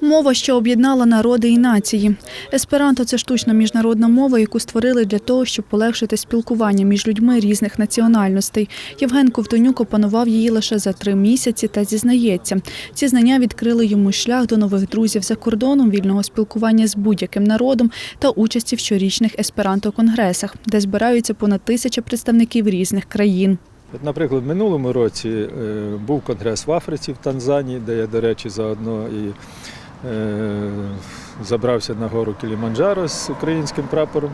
Мова, що об'єднала народи і нації. Есперанто це штучна міжнародна мова, яку створили для того, щоб полегшити спілкування між людьми різних національностей. Євген Ковтонюк опанував її лише за три місяці та зізнається. Ці знання відкрили йому шлях до нових друзів за кордоном, вільного спілкування з будь-яким народом та участі в щорічних есперанто-конгресах, де збираються понад тисяча представників різних країн. Наприклад, в минулому році е, був конгрес в Африці, в Танзанії, де я, до речі, заодно і забрався на гору Кіліманджаро з українським прапором.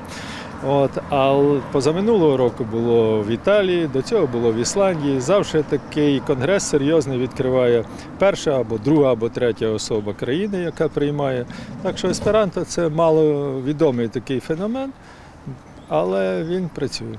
От, а позаминулого року було в Італії, до цього було в Ісландії. Завжди такий конгрес серйозний відкриває перша або друга, або третя особа країни, яка приймає. Так що есперанто це маловідомий такий феномен, але він працює.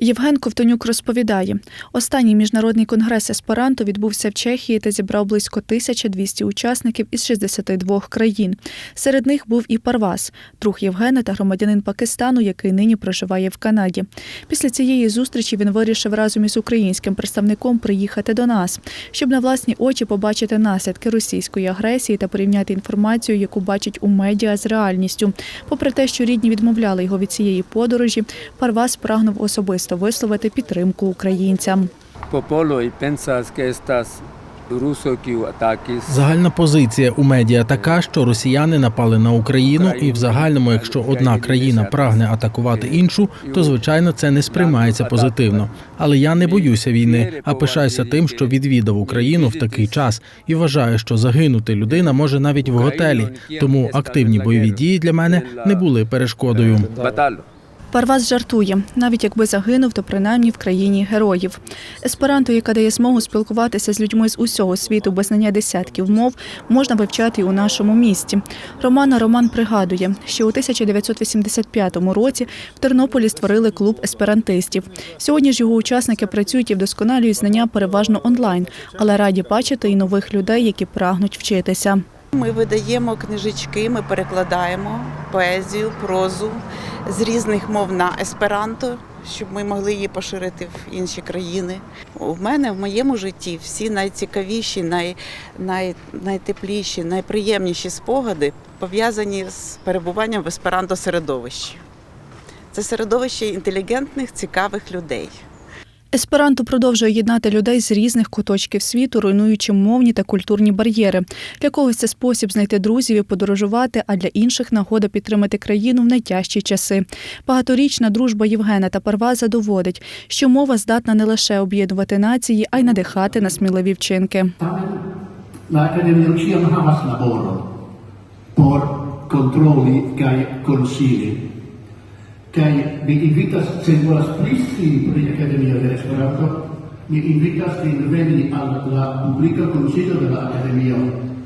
Євген Ковтонюк розповідає, останній міжнародний конгрес есперанто відбувся в Чехії та зібрав близько 1200 учасників із 62 країн. Серед них був і Парвас, друг Євгена та громадянин Пакистану, який нині проживає в Канаді. Після цієї зустрічі він вирішив разом із українським представником приїхати до нас, щоб на власні очі побачити наслідки російської агресії та порівняти інформацію, яку бачить у медіа з реальністю. Попри те, що рідні відмовляли його від цієї подорожі, Парвас прагнув особисто висловити підтримку українцям. Загальна позиція у медіа така, що росіяни напали на Україну, і в загальному, якщо одна країна прагне атакувати іншу, то звичайно це не сприймається позитивно. Але я не боюся війни, а пишаюся тим, що відвідав Україну в такий час і вважаю, що загинути людина може навіть в готелі. Тому активні бойові дії для мене не були перешкодою. Парвас жартує, навіть якби загинув, то принаймні в країні героїв. Есперанто, яка дає змогу спілкуватися з людьми з усього світу без знання десятків мов, можна вивчати і у нашому місті. Романа Роман пригадує, що у 1985 році в Тернополі створили клуб есперантистів. Сьогодні ж його учасники працюють і вдосконалюють знання переважно онлайн, але раді бачити і нових людей, які прагнуть вчитися. Ми видаємо книжечки, ми перекладаємо поезію, прозу з різних мов на есперанто, щоб ми могли її поширити в інші країни. У мене в моєму житті всі найцікавіші, най, най, найтепліші, найприємніші спогади пов'язані з перебуванням в есперанто середовищі. Це середовище інтелігентних, цікавих людей. Есперанто продовжує єднати людей з різних куточків світу, руйнуючи мовні та культурні бар'єри. Для когось це спосіб знайти друзів і подорожувати, а для інших нагода підтримати країну в найтяжчі часи. Багаторічна дружба Євгена та Парваза доводить, що мова здатна не лише об'єднувати нації, а й надихати на сміливі вчинки. Por controlli kai consili. kaj mi invitas senvolas plisti pri Akademio de Esperanto, mi invitas veni al la publika konsilio de la Akademio